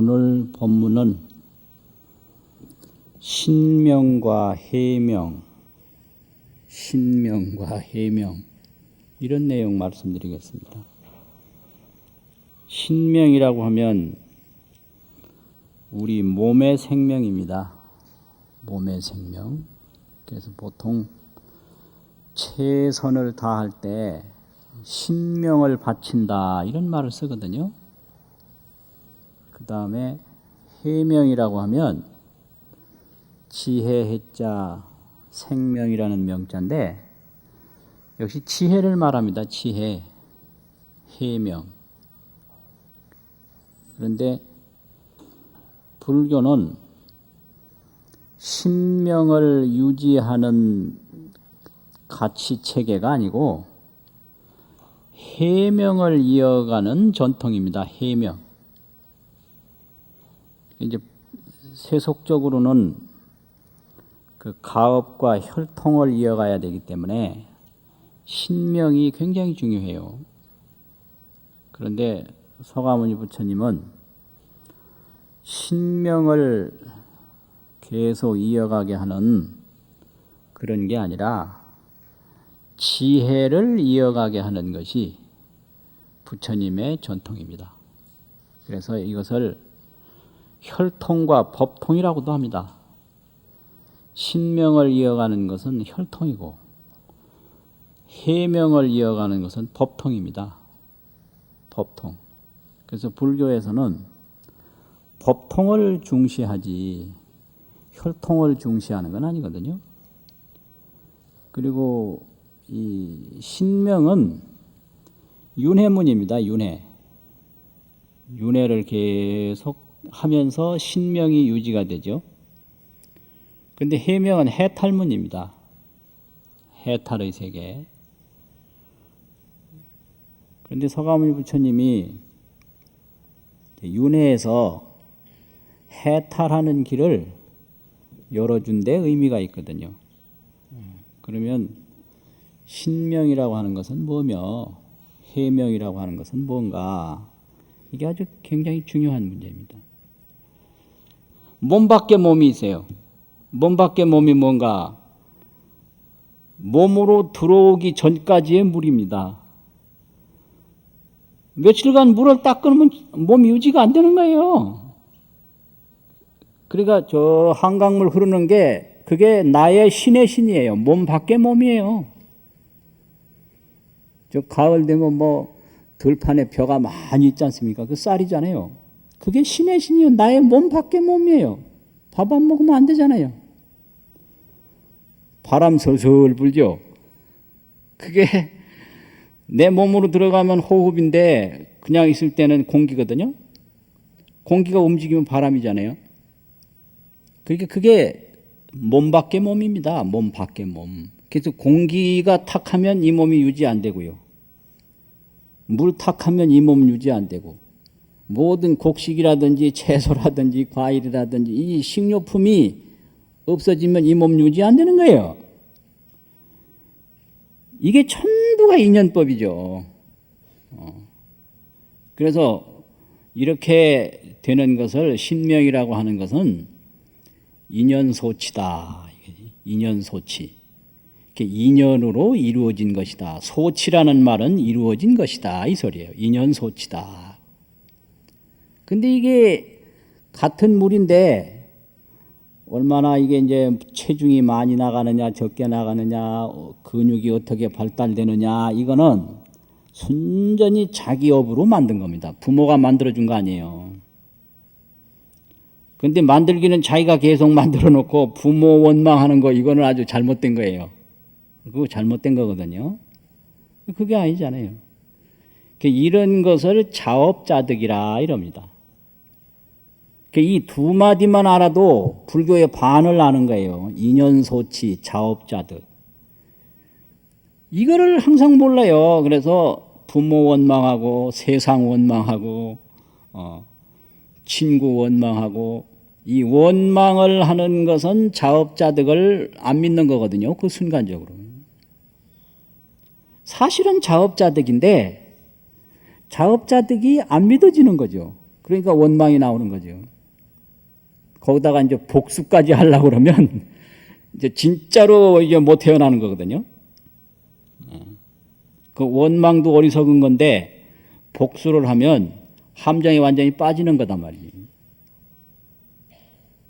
오늘 본문은 신명과 해명, 신명과 해명 이런 내용 말씀드리겠습니다. 신명이라고 하면 우리 몸의 생명입니다. 몸의 생명. 그래서 보통 최선을 다할 때 신명을 바친다 이런 말을 쓰거든요. 그 다음에 해명이라고 하면 지혜 해자 생명이라는 명자인데 역시 지혜를 말합니다. 지혜 해명. 그런데 불교는 신명을 유지하는 가치 체계가 아니고 해명을 이어가는 전통입니다. 해명. 이제 세속적으로는 그 가업과 혈통을 이어가야 되기 때문에 신명이 굉장히 중요해요. 그런데 서가모니 부처님은 신명을 계속 이어가게 하는 그런 게 아니라 지혜를 이어가게 하는 것이 부처님의 전통입니다. 그래서 이것을 혈통과 법통이라고도 합니다. 신명을 이어가는 것은 혈통이고 해명을 이어가는 것은 법통입니다. 법통. 그래서 불교에서는 법통을 중시하지 혈통을 중시하는 건 아니거든요. 그리고 이 신명은 윤회문입니다. 윤회. 윤회를 계속 하면서 신명이 유지가 되죠. 근데 해명은 해탈문입니다. 해탈의 세계. 그런데 서가모니 부처님이 윤회에서 해탈하는 길을 열어준 데 의미가 있거든요. 그러면 신명이라고 하는 것은 뭐며 해명이라고 하는 것은 뭔가 이게 아주 굉장히 중요한 문제입니다. 몸 밖에 몸이 있어요. 몸 밖에 몸이 뭔가 몸으로 들어오기 전까지의 물입니다. 며칠간 물을 딱 끊으면 몸이 유지가 안 되는 거예요. 그러니까 저 한강물 흐르는 게 그게 나의 신의 신이에요. 몸 밖에 몸이에요. 저 가을 되면 뭐 들판에 벼가 많이 있지 않습니까? 그 쌀이잖아요. 그게 신의 신이요. 나의 몸 밖에 몸이에요. 밥 안 먹으면 안 되잖아요. 바람 솔솔 불죠. 그게 내 몸으로 들어가면 호흡인데 그냥 있을 때는 공기거든요. 공기가 움직이면 바람이잖아요. 그러니까 그게 몸 밖의 몸입니다. 몸 밖의 몸. 그래서 공기가 탁하면 이 몸이 유지 안 되고요. 물 탁하면 이 몸 유지 안 되고 모든 곡식이라든지 채소라든지 과일이라든지 이 식료품이 없어지면 이 몸 유지 안 되는 거예요. 이게 전부가 인연법이죠. 어. 그래서 이렇게 되는 것을 신명이라고 하는 것은 인연소치다. 인연소치. 인연으로 이루어진 것이다. 소치라는 말은 이루어진 것이다. 이 소리예요. 인연소치다. 근데 이게 같은 물인데 얼마나 이게 이제 체중이 많이 나가느냐 적게 나가느냐 근육이 어떻게 발달되느냐 이거는 순전히 자기 업으로 만든 겁니다. 부모가 만들어 준 거 아니에요. 근데 만들기는 자기가 계속 만들어 놓고 부모 원망하는 거 이거는 아주 잘못된 거예요. 그거 잘못된 거거든요. 그게 아니잖아요. 이런 것을 자업자득이라 이럽니다. 이 두 마디만 알아도 불교의 반을 아는 거예요. 인연소치, 자업자득. 이거를 항상 몰라요. 그래서 부모 원망하고 세상 원망하고 어, 친구 원망하고 이 원망을 하는 것은 자업자득을 안 믿는 거거든요. 그 순간적으로. 사실은 자업자득인데 자업자득이 안 믿어지는 거죠. 그러니까 원망이 나오는 거죠. 거기다가 이제 복수까지 하려고 그러면 이제 진짜로 이제 못 태어나는 거거든요. 어. 그 원망도 어리석은 건데 복수를 하면 함정이 완전히 빠지는 거단 말이에요.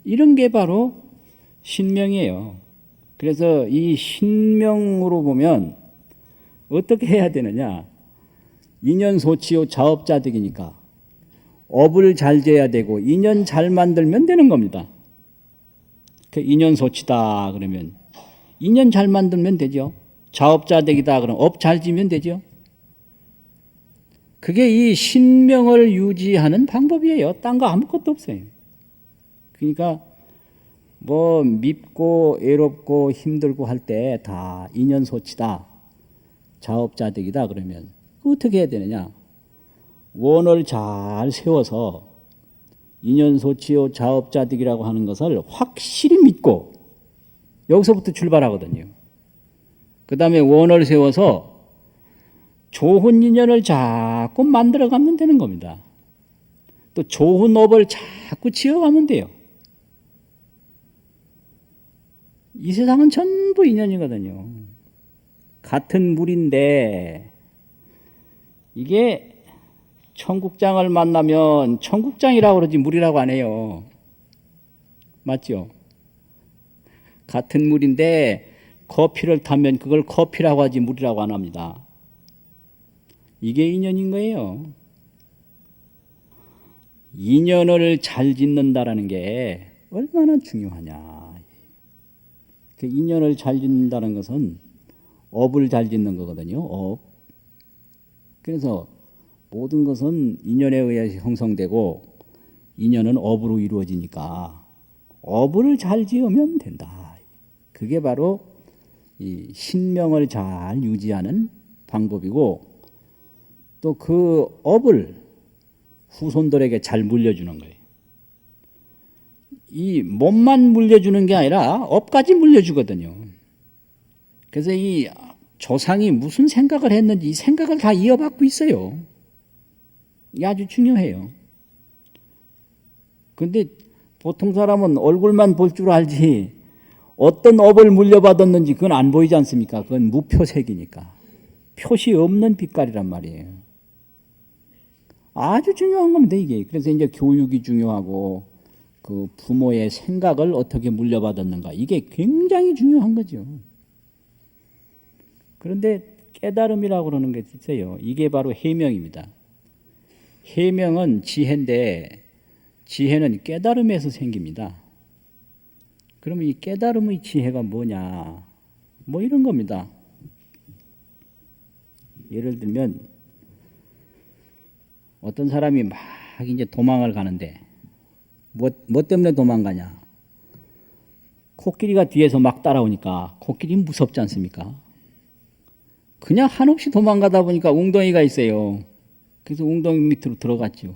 이런 게 바로 신명이에요. 그래서 이 신명으로 보면 어떻게 해야 되느냐? 인연 소치요 자업자득이니까 업을 잘 재야 되고 인연 잘 만들면 되는 겁니다. 그 인연 소치다 그러면 인연 잘 만들면 되죠. 자업자득이다 그러면 업 잘 지면 되죠. 그게 이 신명을 유지하는 방법이에요. 딴 거 아무것도 없어요. 그러니까 뭐 밉고 애롭고 힘들고 할 때 다 인연 소치다. 자업자득이다 그러면 어떻게 해야 되느냐? 원을 잘 세워서 인연 소치요 자업자득이라고 하는 것을 확실히 믿고 여기서부터 출발하거든요. 그 다음에 원을 세워서 좋은 인연을 자꾸 만들어가면 되는 겁니다. 또 좋은 업을 자꾸 지어가면 돼요. 이 세상은 전부 인연이거든요. 같은 물인데 이게 청국장을 만나면 청국장이라고 그러지 물이라고 안 해요. 맞죠? 같은 물인데 커피를 타면 그걸 커피라고 하지 물이라고 안 합니다. 이게 인연인 거예요. 인연을 잘 짓는다라는 게 얼마나 중요하냐. 그 인연을 잘 짓는다는 것은 업을 잘 짓는 거거든요. 업. 그래서 모든 것은 인연에 의해서 형성되고 인연은 업으로 이루어지니까 업을 잘 지으면 된다. 그게 바로 이 신명을 잘 유지하는 방법이고 또 그 업을 후손들에게 잘 물려주는 거예요. 이 몸만 물려주는 게 아니라 업까지 물려주거든요. 그래서 이 조상이 무슨 생각을 했는지 이 생각을 다 이어받고 있어요. 이게 아주 중요해요. 근데 보통 사람은 얼굴만 볼 줄 알지 어떤 업을 물려받았는지 그건 안 보이지 않습니까? 그건 무표색이니까. 표시 없는 빛깔이란 말이에요. 아주 중요한 겁니다, 이게. 그래서 이제 교육이 중요하고 그 부모의 생각을 어떻게 물려받았는가. 이게 굉장히 중요한 거죠. 그런데 깨달음이라고 그러는 게 있어요. 이게 바로 해명입니다. 해명은 지혜인데 지혜는 깨달음에서 생깁니다. 그러면 이 깨달음의 지혜가 뭐냐? 뭐 이런 겁니다. 예를 들면 어떤 사람이 막 이제 도망을 가는데 뭐, 뭐 때문에 도망가냐? 코끼리가 뒤에서 막 따라오니까 코끼리 무섭지 않습니까? 그냥 한없이 도망가다 보니까 웅덩이가 있어요. 그래서 웅덩이 밑으로 들어갔죠.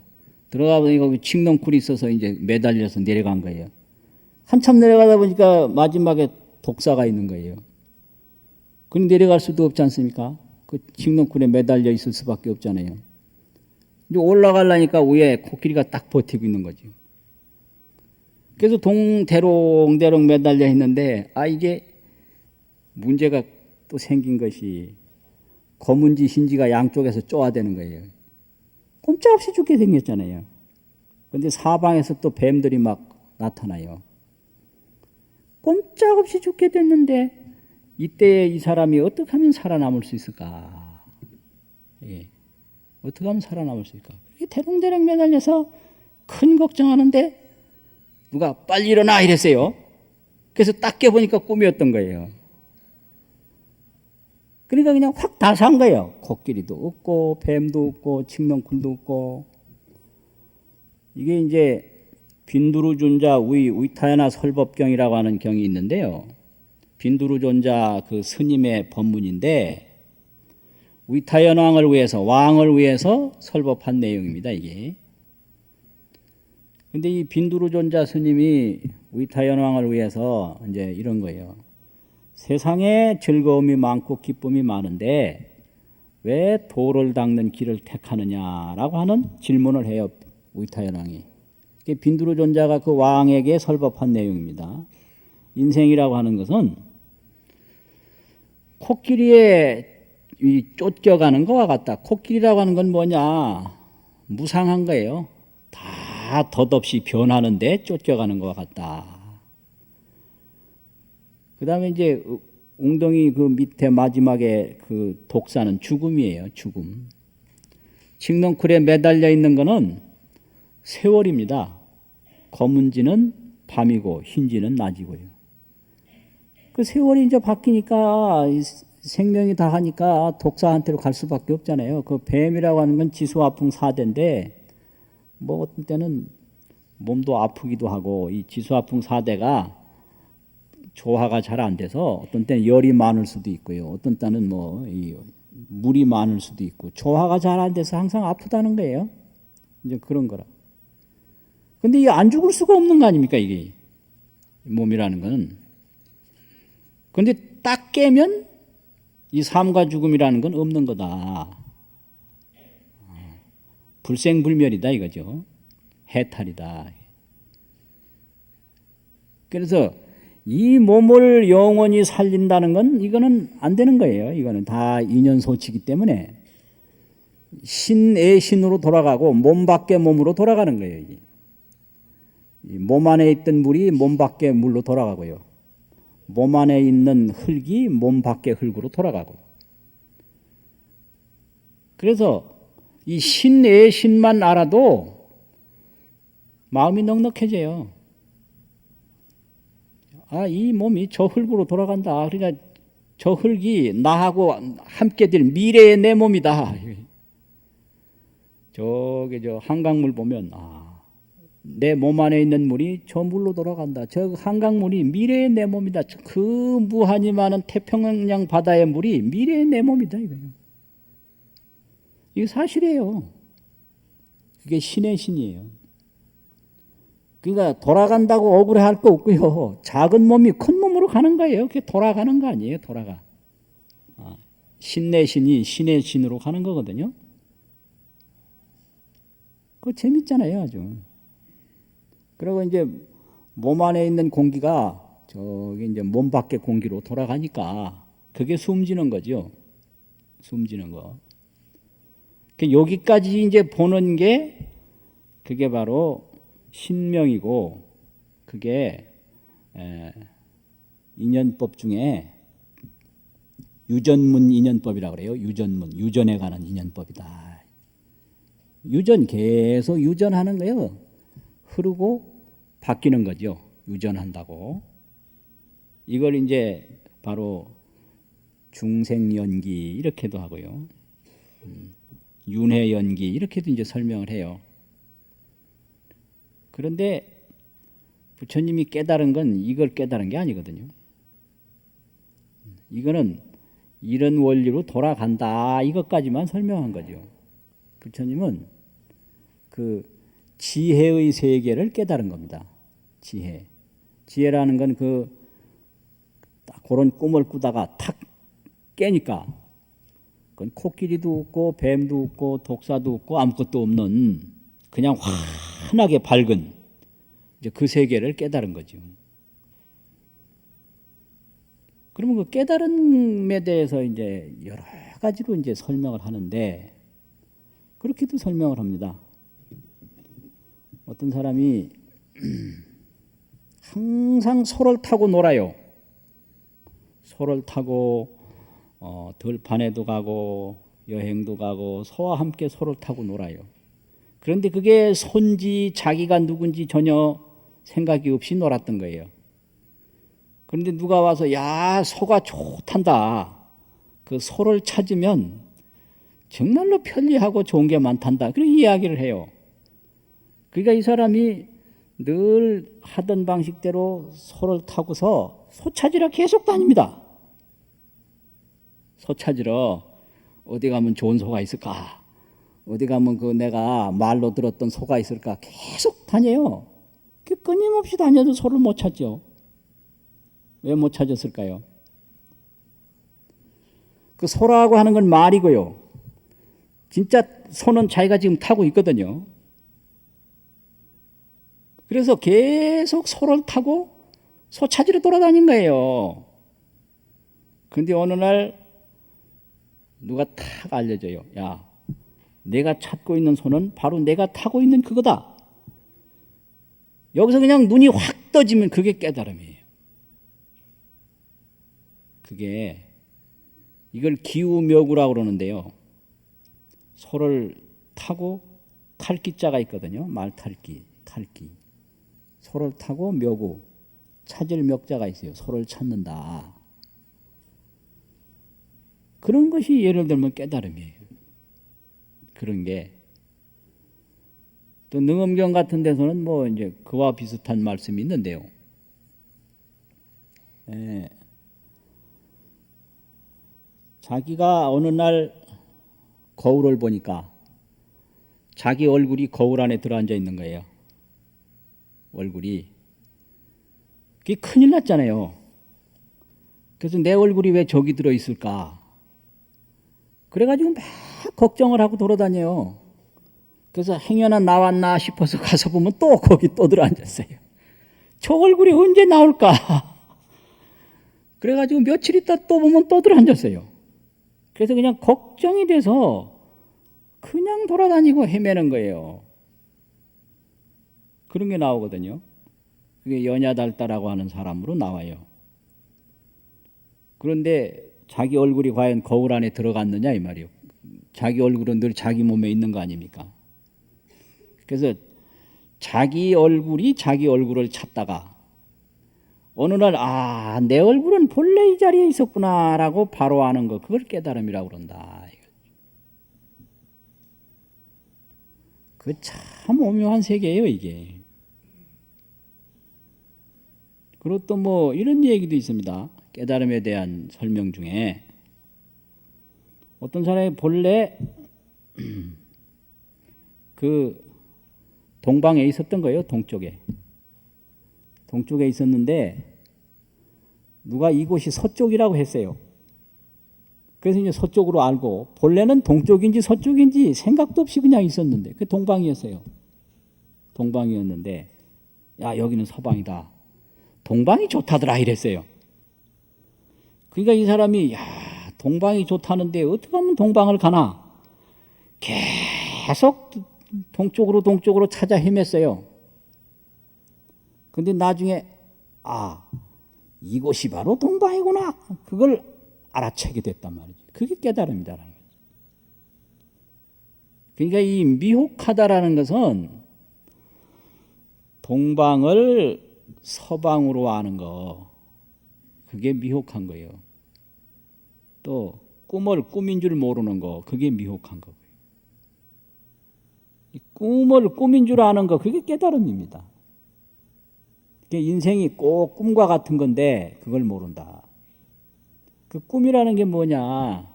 들어가 보니까 거기 칡넝쿨이 있어서 이제 매달려서 내려간 거예요. 한참 내려가다 보니까 마지막에 독사가 있는 거예요. 그럼 내려갈 수도 없지 않습니까? 그 칡넝쿨에 매달려 있을 수밖에 없잖아요. 이제 올라가려니까 위에 코끼리가 딱 버티고 있는 거죠. 그래서 동대롱대롱 매달려 있는데 아 이게 문제가 또 생긴 것이 검은지 흰지가 양쪽에서 쪼아대는 거예요. 꼼짝없이 죽게 생겼잖아요. 근데 사방에서 또 뱀들이 막 나타나요. 꼼짝없이 죽게 됐는데 이때 이 사람이 어떻게 하면 살아남을 수 있을까? 예. 어떻게 하면 살아남을 수 있을까? 대롱대롱 매달려서 큰 걱정하는데 누가 빨리 일어나 이랬어요. 그래서 딱 깨보니까 꿈이었던 거예요. 그러니까 그냥 확 다 산 거예요. 코끼리도 없고, 뱀도 없고, 칡넝쿨도 없고. 이게 이제 빈두루존자 위 위타야나 설법경이라고 하는 경이 있는데요. 빈두루존자 그 스님의 법문인데 위타연 왕을 위해서 왕을 위해서 설법한 내용입니다. 이게. 근데 이 빈두루존자 스님이 위타연 왕을 위해서 이제 이런 거예요. 세상에 즐거움이 많고 기쁨이 많은데 왜 돌을 닦는 길을 택하느냐라고 하는 질문을 해요. 우이타연 왕이. 빈두르 존자가 그 왕에게 설법한 내용입니다. 인생이라고 하는 것은 코끼리에 이 쫓겨가는 것과 같다. 코끼리라고 하는 건 뭐냐? 무상한 거예요. 다 덧없이 변하는데 쫓겨가는 것과 같다. 그 다음에 이제 웅덩이 그 밑에 마지막에 그 독사는 죽음이에요. 죽음. 칡넝쿨에 매달려 있는 거는 세월입니다. 검은지는 밤이고 흰지는 낮이고요. 그 세월이 이제 바뀌니까 이 생명이 다 하니까 독사한테로 갈 수밖에 없잖아요. 그 뱀이라고 하는 건 지수아풍 사대인데 뭐 어떤 때는 몸도 아프기도 하고 이 지수아풍 사대가 조화가 잘 안 돼서 어떤 때는 열이 많을 수도 있고요. 어떤 때는 뭐이 물이 많을 수도 있고 조화가 잘 안 돼서 항상 아프다는 거예요. 이제 그런 거라. 근데 이 안 죽을 수가 없는 거 아닙니까 이게 몸이라는 거는. 근데 딱 깨면 이 삶과 죽음이라는 건 없는 거다. 불생불멸이다 이거죠. 해탈이다. 그래서 이 몸을 영원히 살린다는 건 이거는 안 되는 거예요. 이거는 다 인연 소치기 때문에 신의 신으로 돌아가고 몸 밖의 몸으로 돌아가는 거예요. 이몸 안에 있던 물이 몸 밖의 물로 돌아가고요. 몸 안에 있는 흙이 몸 밖의 흙으로 돌아가고. 그래서 이 신의 신만 알아도 마음이 넉넉해져요. 아, 이 몸이 저 흙으로 돌아간다. 그러니까 저 흙이 나하고 함께 될 미래의 내 몸이다. 저기 저 한강물 보면 아, 내 몸 안에 있는 물이 저 물로 돌아간다. 저 한강물이 미래의 내 몸이다. 그 무한히 많은 태평양 바다의 물이 미래의 내 몸이다 이거예요. 이게 사실이에요. 그게 신의 신이에요. 그러니까 돌아간다고 억울해할 거 없고요. 작은 몸이 큰 몸으로 가는 거예요. 그게 돌아가는 거 아니에요. 돌아가. 아, 신내 신이 신의 신으로 가는 거거든요. 그거 재밌잖아요, 아주. 그리고 이제 몸 안에 있는 공기가 저기 이제 몸 밖의 공기로 돌아가니까 그게 숨지는 거죠. 숨지는 거. 그 여기까지 이제 보는 게 그게 바로 신명이고 그게 에, 인연법 중에 유전문 인연법이라고 그래요. 유전문 유전에 관한 인연법이다. 유전 계속 유전하는 거예요. 흐르고 바뀌는 거죠. 유전한다고. 이걸 이제 바로 중생연기 이렇게도 하고요. 음, 윤회연기 이렇게도 이제 설명을 해요. 그런데 부처님이 깨달은 건 이걸 깨달은 게 아니거든요. 이거는 이런 원리로 돌아간다 이것까지만 설명한 거죠. 부처님은 그 지혜의 세계를 깨달은 겁니다. 지혜. 지혜라는 건 그 그런 꿈을 꾸다가 탁 깨니까 그건 코끼리도 없고 뱀도 없고 독사도 없고 아무것도 없는 그냥 환하게 밝은 이제 그 세계를 깨달은 거죠. 그러면 그 깨달음에 대해서 이제 여러 가지로 이제 설명을 하는데 그렇게도 설명을 합니다. 어떤 사람이 항상 소를 타고 놀아요. 소를 타고 어, 들판에도 가고 여행도 가고 소와 함께 소를 타고 놀아요. 그런데 그게 손지 자기가 누군지 전혀 생각이 없이 놀았던 거예요. 그런데 누가 와서 야 소가 좋단다. 그 소를 찾으면 정말로 편리하고 좋은 게 많단다. 그런 이야기를 해요. 그러니까 이 사람이 늘 하던 방식대로 소를 타고서 소 찾으러 계속 다닙니다. 소 찾으러 어디 가면 좋은 소가 있을까? 어디 가면 그 내가 말로 들었던 소가 있을까? 계속 다녀요. 그 끊임없이 다녀도 소를 못 찾죠. 왜 못 찾았을까요? 그 소라고 하는 건 말이고요. 진짜 소는 자기가 지금 타고 있거든요. 그래서 계속 소를 타고 소 찾으러 돌아다닌 거예요. 근데 어느 날 누가 탁 알려줘요. 야, 내가 찾고 있는 소는 바로 내가 타고 있는 그거다. 여기서 그냥 눈이 확 떠지면 그게 깨달음이에요. 그게 이걸 기우묘구라고 그러는데요. 소를 타고 탈기자가 있거든요. 말탈기, 탈기. 소를 타고 묘구, 찾을 멱자가 있어요. 소를 찾는다. 그런 것이 예를 들면 깨달음이에요. 그런 게. 또 능엄경 같은 데서는 뭐 이제 그와 비슷한 말씀이 있는데요. 예. 자기가 어느 날 거울을 보니까 자기 얼굴이 거울 안에 들어앉아 있는 거예요. 얼굴이. 그게 큰일 났잖아요. 그래서 내 얼굴이 왜 저기 들어 있을까? 그래가지고 막 걱정을 하고 돌아다녀요. 그래서 행여나 나왔나 싶어서 가서 보면 또 거기 또 들어앉았어요. 저 얼굴이 언제 나올까? 그래가지고 며칠 있다 또 보면 또 들어앉았어요. 그래서 그냥 걱정이 돼서 그냥 돌아다니고 헤매는 거예요. 그런 게 나오거든요. 그게 연야달다라고 하는 사람으로 나와요. 그런데 자기 얼굴이 과연 거울 안에 들어갔느냐 이 말이에요. 자기 얼굴은 늘 자기 몸에 있는 거 아닙니까? 그래서 자기 얼굴이 자기 얼굴을 찾다가 어느 날 아, 내 얼굴은 본래 이 자리에 있었구나라고 바로 아는 거 그걸 깨달음이라고 그런다. 그 참 오묘한 세계예요, 이게. 그리고 또 뭐 이런 얘기도 있습니다. 깨달음에 대한 설명 중에 어떤 사람이 본래 그 동방에 있었던 거예요, 동쪽에. 동쪽에 있었는데 누가 이곳이 서쪽이라고 했어요. 그래서 이제 서쪽으로 알고 본래는 동쪽인지 서쪽인지 생각도 없이 그냥 있었는데 그 동방이었어요. 동방이었는데 야 여기는 서방이다. 동방이 좋다더라 이랬어요. 그러니까 이 사람이 야 동방이 좋다는데 어떻게 하면 동방을 가나 계속 동쪽으로 동쪽으로 찾아 헤맸어요. 근데 나중에 아 이곳이 바로 동방이구나 그걸 알아채게 됐단 말이죠. 그게 깨달음이다라는 거죠. 그러니까 이 미혹하다라는 것은 동방을 서방으로 아는 거 그게 미혹한 거예요. 또 꿈을 꿈인 줄 모르는 거 그게 미혹한 거고요. 이 꿈을 꿈인 줄 아는 거 그게 깨달음입니다. 인생이 꼭 꿈과 같은 건데 그걸 모른다. 그 꿈이라는 게 뭐냐?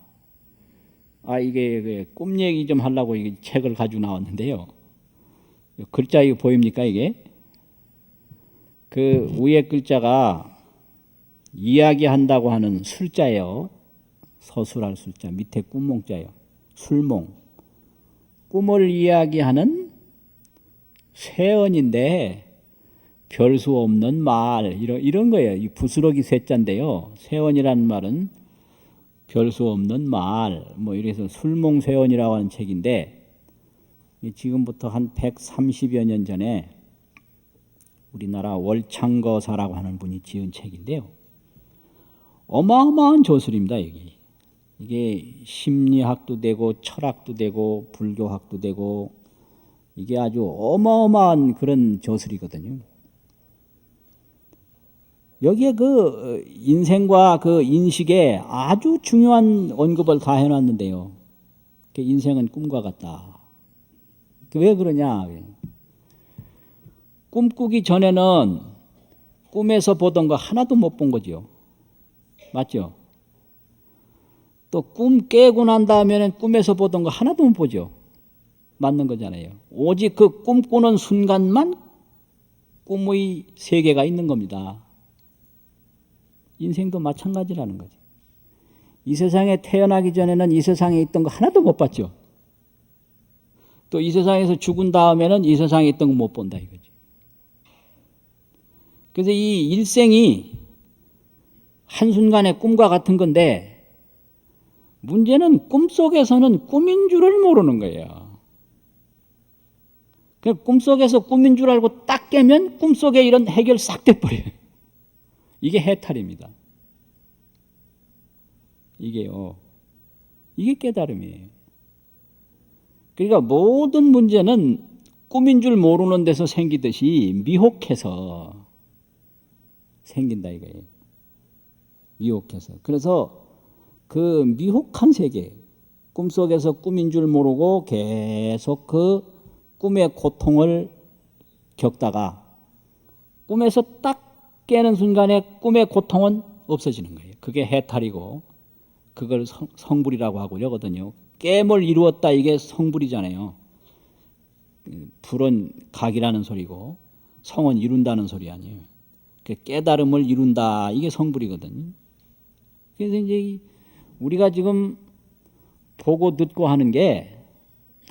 아 이게 그꿈 얘기 좀 하려고 이 책을 가지고 나왔는데요. 글자 이거 보입니까 이게? 그 위에 글자가 이야기한다고 하는 술자예요. 서술할 술자 밑에 꿈몽자예요. 술몽. 꿈을 이야기하는 쇠언인데 별 수 없는 말 이런 이런 거예요. 이 부스러기 쇠자인데요. 쇠언이라는 말은 별 수 없는 말 뭐 이래서 술몽쇠언이라고 하는 책인데 지금부터 한 130여 년 전에 우리나라 월창거사라고 하는 분이 지은 책인데요. 어마어마한 조술입니다, 여기. 이게 심리학도 되고 철학도 되고 불교학도 되고 이게 아주 어마어마한 그런 저술이거든요. 여기에 그 인생과 그 인식에 아주 중요한 언급을 다 해놨는데요. 그 인생은 꿈과 같다. 그왜 그러냐? 꿈꾸기 전에는 꿈에서 보던 거 하나도 못 본 거죠. 맞죠? 또 꿈 깨고 난 다음에는 꿈에서 보던 거 하나도 못 보죠. 맞는 거잖아요. 오직 그 꿈꾸는 순간만 꿈의 세계가 있는 겁니다. 인생도 마찬가지라는 거죠. 이 세상에 태어나기 전에는 이 세상에 있던 거 하나도 못 봤죠. 또 이 세상에서 죽은 다음에는 이 세상에 있던 거 못 본다 이거죠. 그래서 이 일생이 한순간의 꿈과 같은 건데 문제는 꿈속에서는 꿈인 줄을 모르는 거예요. 그 꿈속에서 꿈인 줄 알고 딱 깨면 꿈속에 이런 해결 싹 돼버려요. 이게 해탈입니다. 이게요. 이게 깨달음이에요. 그러니까 모든 문제는 꿈인 줄 모르는 데서 생기듯이 미혹해서 생긴다 이거예요. 미혹해서. 그래서 그 미혹한 세계, 꿈속에서 꿈인 줄 모르고 계속 그 꿈의 고통을 겪다가 꿈에서 딱 깨는 순간에 꿈의 고통은 없어지는 거예요. 그게 해탈이고 그걸 성, 성불이라고 하고 이러거든요. 깨물 이루었다 이게 성불이잖아요. 불은 각이라는 소리고 성은 이룬다는 소리 아니에요. 그 깨달음을 이룬다 이게 성불이거든요. 그래서 이제 우리가 지금 보고 듣고 하는 게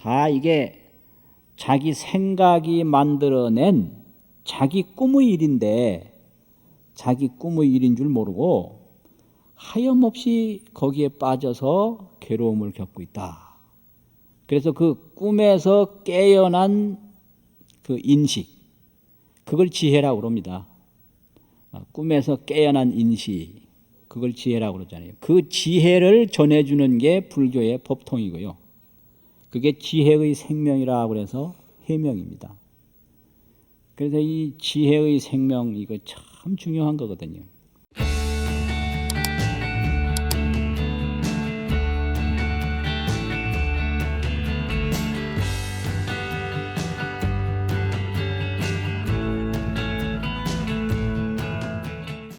다 이게 자기 생각이 만들어낸 자기 꿈의 일인데 자기 꿈의 일인 줄 모르고 하염없이 거기에 빠져서 괴로움을 겪고 있다. 그래서 그 꿈에서 깨어난 그 인식, 그걸 지혜라고 그럽니다. 아, 꿈에서 깨어난 인식, 그걸 지혜라고 그러잖아요. 그 지혜를 전해주는 게 불교의 법통이고요. 그게 지혜의 생명이라고 그래서 해명입니다. 그래서 이 지혜의 생명 이거 참 중요한 거거든요.